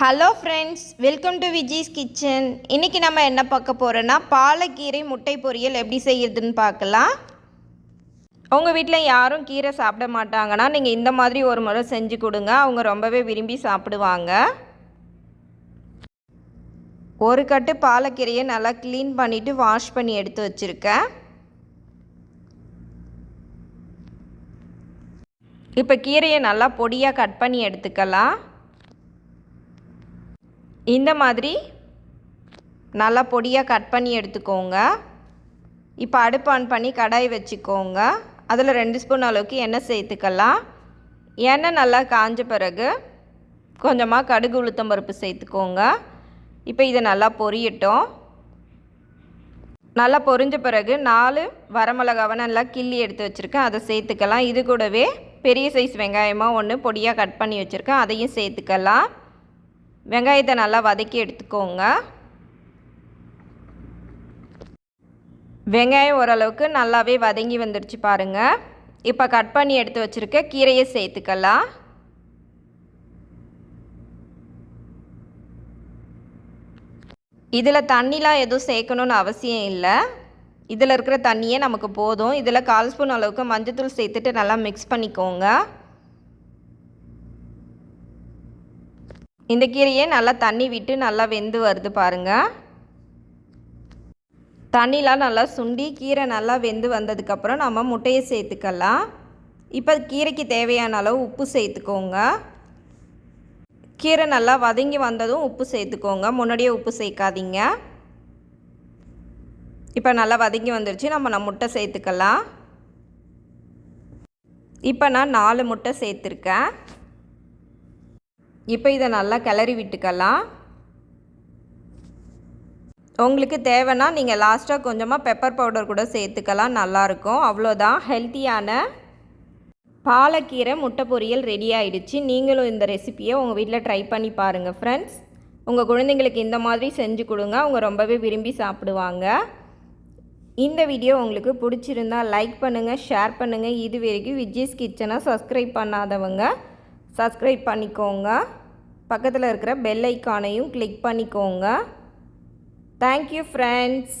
Hello friends welcome to Viji's kitchen இன்றைக்கி நம்ம என்ன பார்க்க போகிறோன்னா பாலக்கீரை முட்டை பொரியல் எப்படி செய்யறதுன்னு பார்க்கலாம். உங்கள் வீட்டில் யாரும் கீரை சாப்பிட மாட்டாங்கன்னா நீங்கள் இந்த மாதிரி ஒரு முறை செஞ்சு கொடுங்க. அவங்க ரொம்பவே விரும்பி சாப்பிடுவாங்க. ஒரு கட்டு பாலக்கீரையை நல்லா க்ளீன் பண்ணிவிட்டு வாஷ் பண்ணி எடுத்து வச்சுருக்கேன். இப்போ கீரையை நல்லா பொடியாக கட் பண்ணி எடுத்துக்கலாம். இந்த மாதிரி நல்லா பொடியாக கட் பண்ணி எடுத்துக்கோங்க. இப்போ அடுப்பு ஆன் பண்ணி கடாய் வச்சுக்கோங்க. அதில் ரெண்டு ஸ்பூன் அளவுக்கு எண்ணெய் சேர்த்துக்கலாம். எண்ணெய் நல்லா காஞ்ச பிறகு கொஞ்சமாக கடுகு உளுத்தம் பருப்பு சேர்த்துக்கோங்க. இப்போ இதை நல்லா பொரியட்டும். நல்லா பொரிஞ்ச பிறகு நாலு வரமிளகாவை நல்லா கிள்ளி எடுத்து வச்சுருக்கேன். அதை சேர்த்துக்கலாம். இது கூடவே பெரிய சைஸ் வெங்காயமாக ஒன்று பொடியாக கட் பண்ணி வச்சுருக்கேன். அதையும் சேர்த்துக்கலாம். வெங்காயத்தை நல்லா வதக்கி எடுத்துக்கோங்க. வெங்காயம் ஓரளவுக்கு நல்லாவே வதங்கி வந்துடுச்சு பாருங்கள் இப்போ கட் பண்ணி எடுத்து வச்சுருக்க கீரையை சேர்த்துக்கலாம். இதில் தண்ணிலாம் எதுவும் சேர்க்கணுன்னு அவசியம் இல்லை. இதில் இருக்கிற தண்ணியே நமக்கு போதும். இதில் கால் ஸ்பூன் அளவுக்கு மஞ்சத்தூள் சேர்த்துட்டு நல்லா மிக்ஸ் பண்ணிக்கோங்க. இந்த கீரையே நல்லா தண்ணி விட்டு நல்லா வெந்து வருது பாருங்கள் தண்ணிலாம் நல்லா சுண்டி கீரை நல்லா வெந்து வந்ததுக்கப்புறம் நம்ம முட்டையை சேர்த்துக்கலாம். இப்போ கீரைக்கு தேவையான அளவு உப்பு சேர்த்துக்கோங்க. கீரை நல்லா வதங்கி வந்ததும் உப்பு சேர்த்துக்கோங்க. முன்னாடியே உப்பு சேர்க்காதீங்க. இப்போ நல்லா வதங்கி வந்துருச்சு. நம்ம நான் முட்டை சேர்த்துக்கலாம். இப்போ நான் நாலு முட்டை சேர்த்துருக்கேன். இப்போ இதை நல்லா கிளறி விட்டுக்கலாம். உங்களுக்கு தேவைன்னா நீங்கள் லாஸ்ட்டாக கொஞ்சமாக பெப்பர் பவுடர் கூட சேர்த்துக்கலாம் நல்லாயிருக்கும் அவ்வளோதான் ஹெல்த்தியான பாலக்கீரை முட்டை பொரியல் ரெடி ஆயிடுச்சு. நீங்களும் இந்த ரெசிப்பியை உங்கள் வீட்டில் ட்ரை பண்ணி பாருங்கள் ஃப்ரெண்ட்ஸ் உங்கள் குழந்தைங்களுக்கு இந்த மாதிரி செஞ்சு கொடுங்க. அவங்க ரொம்பவே விரும்பி சாப்பிடுவாங்க. இந்த வீடியோ உங்களுக்கு பிடிச்சிருந்தா லைக் பண்ணுங்கள் ஷேர் பண்ணுங்கள் இது வரைக்கும் விஜய்ஸ் கிச்சனை சப்ஸ்கிரைப் பண்ணாதவங்க சப்ஸ்கிரைப் பண்ணிக்கோங்க. பக்கத்தில் இருக்கிற பெல் ஐக்கானையும் கிளிக் பண்ணிக்கோங்க. Thank you friends